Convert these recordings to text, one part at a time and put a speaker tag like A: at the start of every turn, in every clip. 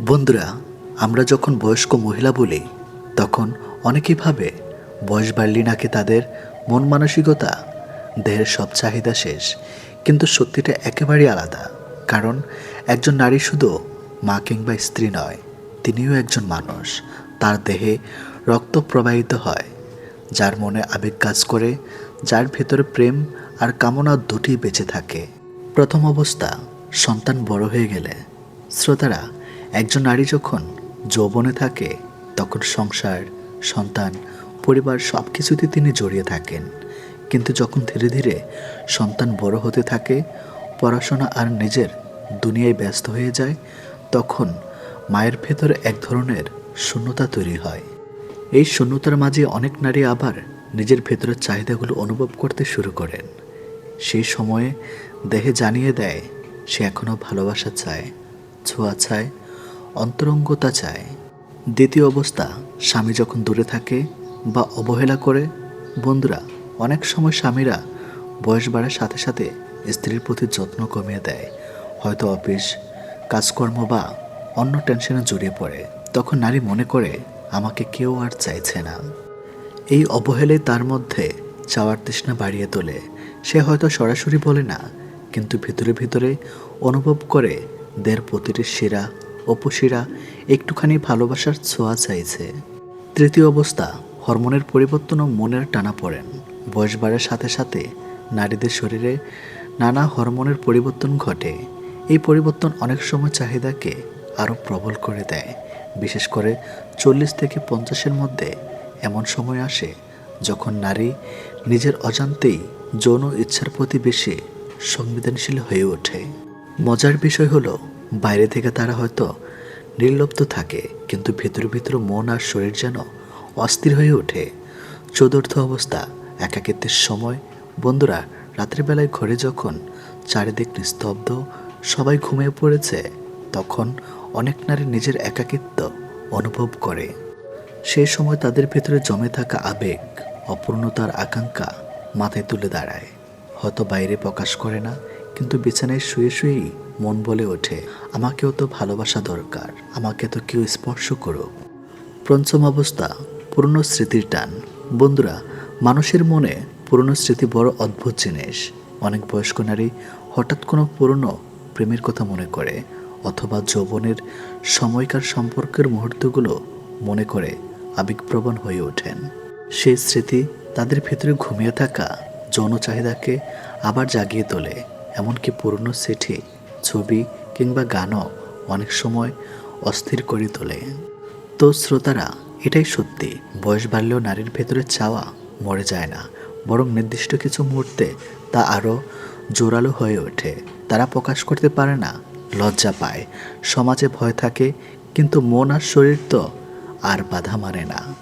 A: বন্ধুরা, আমরা যখন বয়স্ক মহিলা বলি, তখন অনেকেই ভাবে বয়স বাড়লি নাকি তাদের মন মানসিকতা, দেহের সব চাহিদা শেষ। কিন্তু সত্যিটা একেবারেই আলাদা। কারণ একজন নারী শুধু মা কিংবা স্ত্রী নয়, তিনিও একজন মানুষ। তার দেহে রক্ত প্রবাহিত হয়, যার মনে আবেগ কাজ করে, যার ভেতরে প্রেম আর কামনা দুটি বেঁচে থাকে। প্রথম অবস্থা, সন্তান বড় হয়ে গেলে। শ্রোতারা একজন নারী যখন যৌবনে থাকে, তখন সংসার, সন্তান, পরিবার সব কিছুতে তিনি জড়িয়ে থাকেন। কিন্তু যখন ধীরে ধীরে সন্তান বড় হতে থাকে, পড়াশোনা আর নিজের দুনিয়ায় ব্যস্ত হয়ে যায়, তখন মায়ের ভেতরে এক ধরনের শূন্যতা তৈরি হয়। এই শূন্যতার মাঝে অনেক নারী আবার নিজের ভেতরের চাহিদাগুলো অনুভব করতে শুরু করেন। সেই সময়ে দেহে জানিয়ে দেয়, সে এখনও ভালোবাসা চায়, ছোঁয়া চায় অন্তরঙ্গতা চায়। দ্বিতীয় অবস্থা, স্বামী যখন দূরে থাকে বা অবহেলা করে, বন্ধুরা, অনেক সময় স্বামীরা বয়স বাড়ার সাথে সাথে স্ত্রীর প্রতি যত্ন কমিয়ে দেয়। হয়তো অফিস, কাজকর্ম বা অন্য টেনশনে জড়িয়ে পড়ে। তখন নারী মনে করে, আমাকে কেউ আর চাইছে না। এই অবহেলে তার মধ্যে চাওয়ার তৃষ্ণা বাড়িয়ে তোলে। সে হয়তো সরাসরি বলে না, কিন্তু ভিতরে ভিতরে অনুভব করে, দের প্রতিটি শিরা অপশিরা একটুখানি ভালোবাসার ছোঁয়া চাইছে। তৃতীয় অবস্থা, হরমোনের পরিবর্তন ও মনের টানা পড়েন। বয়স বাড়ার সাথে সাথে নারীদের শরীরে নানা হরমোনের পরিবর্তন ঘটে। এই পরিবর্তন অনেক সময় চাহিদাকে আরও প্রবল করে দেয়। বিশেষ করে চল্লিশ থেকে পঞ্চাশের মধ্যে এমন সময় আসে যখন নারী নিজের অজান্তেই যৌন ইচ্ছার প্রতি বেশি সংবেদনশীল হয়ে ওঠে। মজার বিষয় হলো বাইরে থেকে তারা হয়তো নির্লপ্ত থাকে, কিন্তু ভিতরে ভিতরে মন আর শরীর যেন অস্থির হয়ে ওঠে। চতুর্থ অবস্থা, একাকিত্বের সময়। বন্ধুরা, রাতের বেলায় ঘরে যখন চারিদিক নিস্তব্ধ, সবাই ঘুমিয়ে পড়েছে, তখন অনেক নারী নিজের একাকিত্ব অনুভব করে। সেই সময় তাদের ভেতরে জমে থাকা আবেগ, অপূর্ণতার আকাঙ্ক্ষা মাথায় তুলে দাঁড়ায়। হয়তো বাইরে প্রকাশ করে না, কিন্তু বিছানায় শুয়ে শুয়েই মন বলে ওঠে, আমাকেও তো ভালোবাসা দরকার, আমাকে তো কেউ স্পর্শ করুক। পঞ্চম অবস্থা, পুরনো স্মৃতির টান। বন্ধুরা, মানুষের মনে পুরনো স্মৃতি বড় অদ্ভুত জিনিস। অনেক বয়স্ক নারী হঠাৎ কোনো পুরনো প্রেমের কথা মনে করে, অথবা যৌবনের সময়কার সম্পর্কের মুহূর্তগুলো মনে করে আবেগপ্রবণ হয়ে ওঠেন। সেই স্মৃতি তাদের ভেতরে ঘুমিয়ে থাকা, যৌন চাহিদাকে আবার জাগিয়ে তোলে, এমনকি পুরনো চিঠি ছবি কিংবা গানও অনেক সময় অস্থির করে তোলে। তো শ্রোতারা, এটাই সত্যি, বয়স বাড়লেও নারীর ভেতরে চাওয়া মরে যায় না। বরং নির্দিষ্ট কিছু মুহূর্তে তা আরও জোরালো হয়ে ওঠে। তারা প্রকাশ করতে পারে না, লজ্জা পায়। সমাজে ভয় থাকে, কিন্তু মন আর শরীর তো আর বাধা মানে না।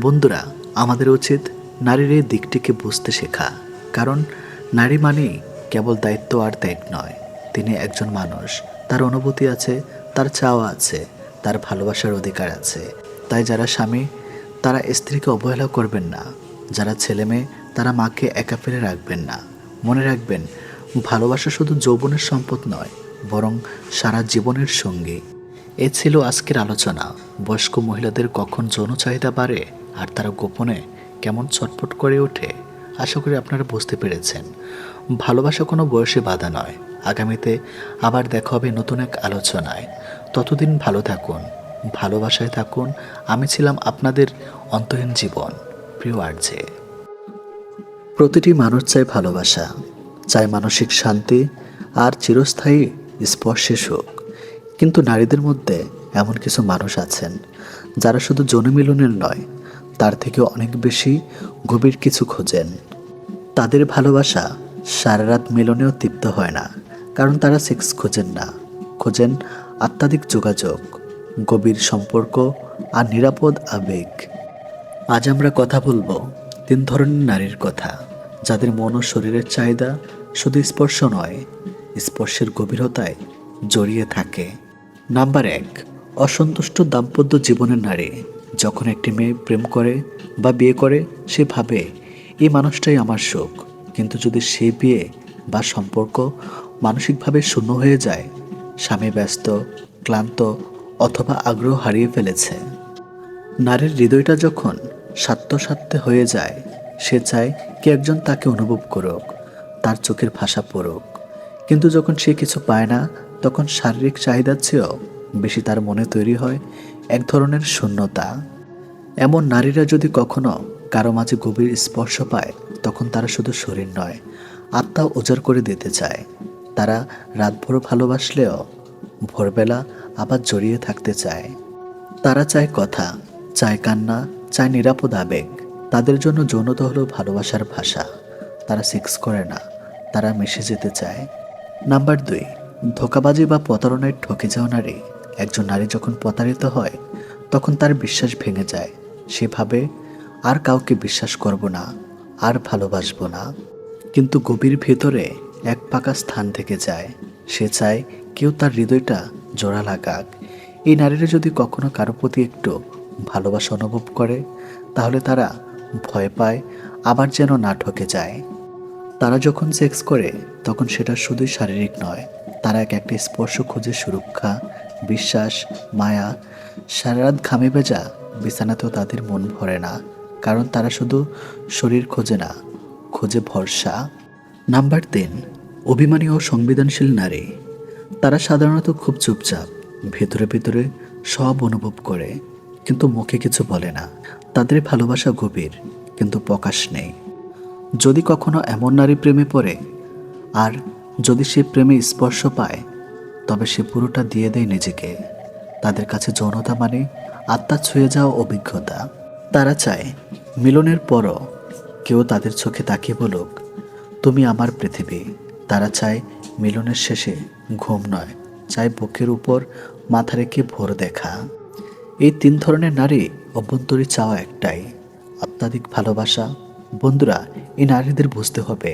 A: বন্ধুরা, আমাদের উচিত নারীর এই দিকটিকে বুঝতে শেখা। কারণ নারী মানেই কেবল দায়িত্ব আর ত্যাগ নয়। তিনি একজন মানুষ। তার অনুভূতি আছে, তার চাওয়া আছে, তার ভালোবাসার অধিকার আছে। তাই যারা স্বামী, তারা স্ত্রীকে অবহেলা করবেন না। যারা ছেলে মেয়ে, তারা মাকে একা ফেলে রাখবেন না। মনে রাখবেন, ভালোবাসা শুধু যৌবনের সম্পদ নয়, বরং সারা জীবনের সঙ্গী। এ ছিল আজকের আলোচনা। বয়স্ক মহিলাদের কখন যৌন চাহিদা বাড়ে আর তারা গোপনে কেমন ছটফট করে ওঠে? আশা করি আপনারা বুঝতে পেরেছেন। ভালোবাসা কোনো বয়সে বাধা নয়। আগামীতে আবার দেখা হবে নতুন এক আলোচনায়। ততদিন ভালো থাকুন, ভালোবাসায় থাকুন। আমি ছিলাম আপনাদের অন্তহীন জীবন, প্রিয় আর্জে। প্রতিটি মানুষ চায় ভালোবাসা, চায় মানসিক শান্তি আর চিরস্থায়ী স্পর্শে সুখ। কিন্তু নারীদের মধ্যে এমন কিছু মানুষ আছেন, যারা শুধু জনমিলনের নয় তার থেকে অনেক বেশি গভীর কিছু খোঁজেন। তাদের ভালোবাসা সারা রাত মিলনেও তৃপ্ত হয় না, কারণ তারা সেক্স খোঁজেন না। খোঁজেন আত্মাধিক যোগাযোগ, গভীর সম্পর্ক আর নিরাপদ আবেগ। আজ আমরা কথা বলব তিন ধরনের নারীর কথা, যাদের মন ও শরীরের চাহিদা শুধু স্পর্শ নয়, স্পর্শের গভীরতায় জড়িয়ে থাকে। নাম্বার এক, অসন্তুষ্ট দাম্পত্য জীবনের নারী। যখন একটি মেয়ে প্রেম করে বা বিয়ে করে, সে ভাবে, এই মানুষটাই আমার সুখ কিন্তু যদি সে বিয়ে বা সম্পর্ক মানসিকভাবে শূন্য হয়ে যায়, স্বামী ব্যস্ত, ক্লান্ত অথবা আগ্রহ হারিয়ে ফেলেছে। নারীর হৃদয়টা যখন স্বার্থে হয়ে যায়, সে চায় কে একজন তাকে অনুভব করুক, তার চোখের ভাষা পড়ুক। কিন্তু যখন সে কিছু পায় না, তখন শারীরিক চাহিদার চেয়েও বেশি তার মনে তৈরি হয় এক ধরনের শূন্যতা। এমন নারীরা যদি কখনো কারও মাঝে গভীর স্পর্শ পায়, তখন তারা শুধু শরীর নয়, আত্মা উজাড় করে দিতে চায়। তারা রাতভর ভালোবাসলেও ভোরবেলা আবার জড়িয়ে থাকতে চায়। তারা চায় কথা, চায় কান্না, চায় নিরাপদ আবেগ। তাদের জন্য যৌনতা হলো ভালোবাসার ভাষা। তারা সেক্স করে না, তারা মিশে যেতে চায়। নাম্বার দুই, ধোকাবাজি বা প্রতারণায় ঠকে যাওয়া নারী। একজন নারী যখন প্রতারিত হয়, তখন তার বিশ্বাস ভেঙে যায়। সে ভাবে, আর কাউকে বিশ্বাস করব না, আর ভালোবাসবো না। কিন্তু গভীর ভেতরে এক পাকা স্থান থেকে যায়। সে চায়, কেউ তার হৃদয়টা জোড়া লাগাক। এই নারীরা যদি কখনো কারও প্রতি একটু ভালোবাসা অনুভব করে, তাহলে তারা ভয় পায়, আবার যেন না ঠকে যায়। তারা যখন সেক্স করে, তখন সেটা শুধুই শারীরিক নয়, তারা এক একটা স্পর্শ খুঁজে সুরক্ষা বিশ্বাস, মায়া, সারা রাত ঘামে ভেজা, বিছানাতেও তাদের মন ভরে না। কারণ তারা শুধু শরীর খোঁজে না, খোঁজে ভরসা। নাম্বার তিন, অভিমানী ও সংবেদনশীল নারী। তারা সাধারণত খুব চুপচাপ, ভেতরে ভেতরে সব অনুভব করে, কিন্তু মুখে কিছু বলে না। তাদের ভালোবাসা গভীর, কিন্তু প্রকাশ নেই। যদি কখনো এমন নারী প্রেমে পড়ে, আর যদি সে প্রেমে স্পর্শ পায় তবে সে পুরোটা দিয়ে দেয় নিজেকে। তাদের কাছে যৌনতা মানে আত্মা ছুঁয়ে যাওয়া অভিজ্ঞতা। তারা চায়, মিলনের পরও কেউ তাদের চোখে তাকিয়ে বলুক, তুমি আমার পৃথিবী। তারা চায়, মিলনের শেষে ঘুম নয়, চায় বুকের উপর মাথা রেখে ভোর দেখা। এই তিন ধরনের নারী অভ্যন্তরী চাওয়া একটাই অত্যাধিক ভালোবাসা। বন্ধুরা, এই নারীদের বুঝতে হবে,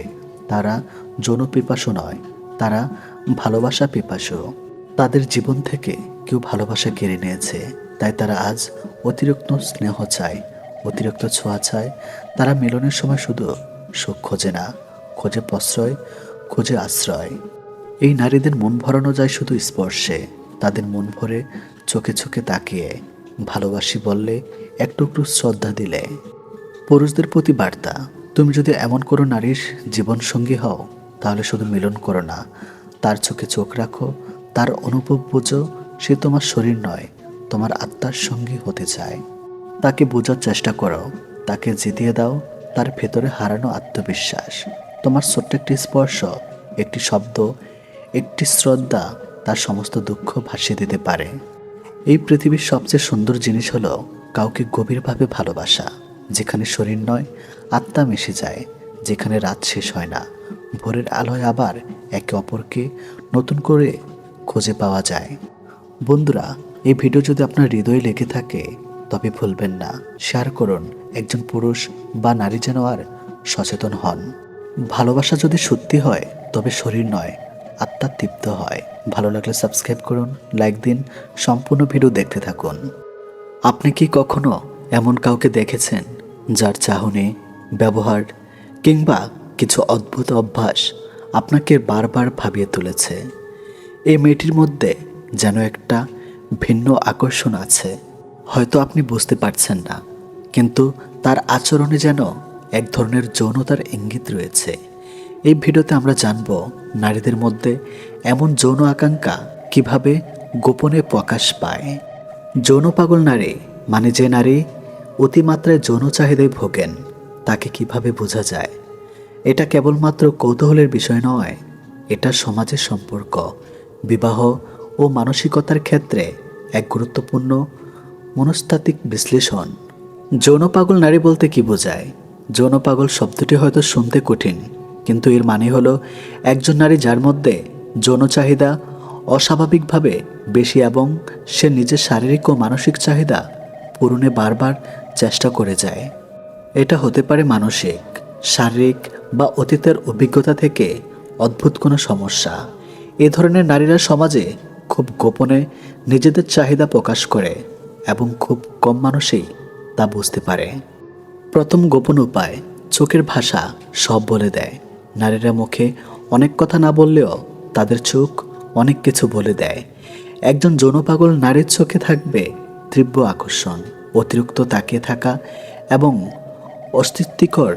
A: তারা যৌন পিপাসু নয়, তারা ভালোবাসা পিপাসু। তাদের জীবন থেকে কেউ ভালোবাসা কেড়ে নিয়েছে। তাই তারা আজ অতিরিক্ত স্নেহ চায়, অতিরিক্ত ছোঁয়া চায়। তারা মিলনের সময় শুধু সুখ খোঁজে না, খোঁজে প্রশ্রয়, খোঁজে আশ্রয়। এই নারীদের মন ভরানো যায় শুধু স্পর্শে। তাদের মন ভরে চোখে চোখে তাকিয়ে, ভালোবাসি বললে একটু একটু শ্রদ্ধা দিলে। পুরুষদের প্রতি বার্তা, তুমি যদি এমন কোনো নারীর জীবনসঙ্গী হও, তাহলে শুধু মিলন করো না। তার চোখে চোখ রাখো, তার অনুভব বোঝো, সে তোমার শরীর নয়, তোমার আত্মার সঙ্গী হতে চায়। তাকে বোঝার চেষ্টা করো, তাকে জিতিয়ে দাও, তার ভেতরে হারানো আত্মবিশ্বাস। তোমার ছোট্ট একটি স্পর্শ, একটি শব্দ, একটি শ্রদ্ধা, তার সমস্ত দুঃখ ভাসিয়ে দিতে পারে। এই পৃথিবীর সবচেয়ে সুন্দর জিনিস হলো কাউকে গভীরভাবে ভালোবাসা, যেখানে শরীর নয়, আত্মা মিশে যায়, যেখানে রাত শেষ হয় না ভোরের আলোয় আবার একে অপরকে নতুন করে খুঁজে পাওয়া যায়। বন্ধুরা, এই ভিডিও যদি আপনার হৃদয়ে লেগে থাকে, তবে ভুলবেন না। শেয়ার করুন, একজন পুরুষ বা নারী যেন আর সচেতন হন। ভালোবাসা যদি সত্যি হয়, তবে শরীর নয়, আত্মা তৃপ্ত হয়। ভালো লাগলে সাবস্ক্রাইব করুন, লাইক দিন, সম্পূর্ণ ভিডিও দেখতে থাকুন। আপনি কি কখনো এমন কাউকে দেখেছেন, যার চাহনি, ব্যবহার কিংবা কিছু অদ্ভুত অভ্যাস আপনাকে বারবার ভাবিয়ে তুলেছে। এই মেয়েটির মধ্যে যেন একটা ভিন্ন আকর্ষণ আছে। হয়তো আপনি বুঝতে পারছেন না, কিন্তু তার আচরণে যেন এক ধরনের যৌনতার ইঙ্গিত রয়েছে। এই ভিডিওতে আমরা জানব নারীদের মধ্যে এমন যৌন আকাঙ্ক্ষা কীভাবে গোপনে প্রকাশ পায়। যৌন পাগল নারী মানে যে নারী অতিমাত্রায় যৌন চাহিদায় ভোগেন, তাকে কীভাবে বোঝা যায়? এটা কেবলমাত্র কৌতূহলের বিষয় নয়, এটা সমাজের সম্পর্ক, বিবাহ ও মানসিকতার ক্ষেত্রে এক গুরুত্বপূর্ণ মনস্তাত্ত্বিক বিশ্লেষণ। যৌন পাগল নারী বলতে কি বোঝায়? যৌন পাগল শব্দটি হয়তো শুনতে কঠিন, কিন্তু এর মানে হলো একজন নারী যার মধ্যে যৌন চাহিদা অস্বাভাবিকভাবে বেশি এবং সে নিজের শারীরিক ও মানসিক চাহিদা পূরণে বারবার চেষ্টা করে যায়। এটা হতে পারে মানসিক, শারীরিক বা অতীতের অভিজ্ঞতা থেকে অদ্ভুত কোনো সমস্যা। এ ধরনের নারীরা সমাজে খুব গোপনে নিজেদের চাহিদা প্রকাশ করে এবং খুব কম মানুষই তা বুঝতে পারে। প্রথম গোপন উপায়, চোখের ভাষা সব বলে দেয়। নারীরা মুখে অনেক কথা না বললেও তাদের চোখ অনেক কিছু বলে দেয়। একজন যৌনপাগল নারীর চোখে থাকবে তীব্র আকর্ষণ, অতিরিক্ত তাকিয়ে থাকা এবং অস্তিত্বিকর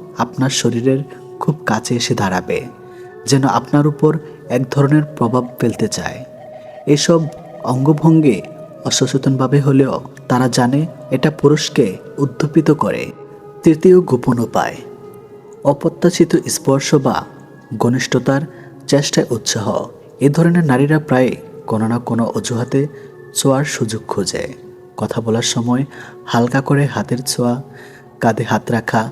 A: আপনার শরীরের খুব কাছে এসে দাঁড়াবে, যেন আপনার উপর এক ধরনের প্রভাব ফেলতে চায়। এসব অঙ্গভঙ্গে অসচেতনভাবে হলেও তারা জানে এটা পুরুষকে উদ্দীপিত করে। তৃতীয় গোপন উপায়, অপ্রত্যাশিত স্পর্শ বা ঘনিষ্ঠতার চেষ্টায় উৎসাহ। এ ধরনের নারীরা প্রায় কোনো না কোনো অজুহাতে ছোঁয়ার সুযোগ খোঁজে। কথা বলার সময় হালকা করে হাতের ছোঁয়া, কাঁধে হাত রাখা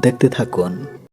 A: দেখতে থাকুন।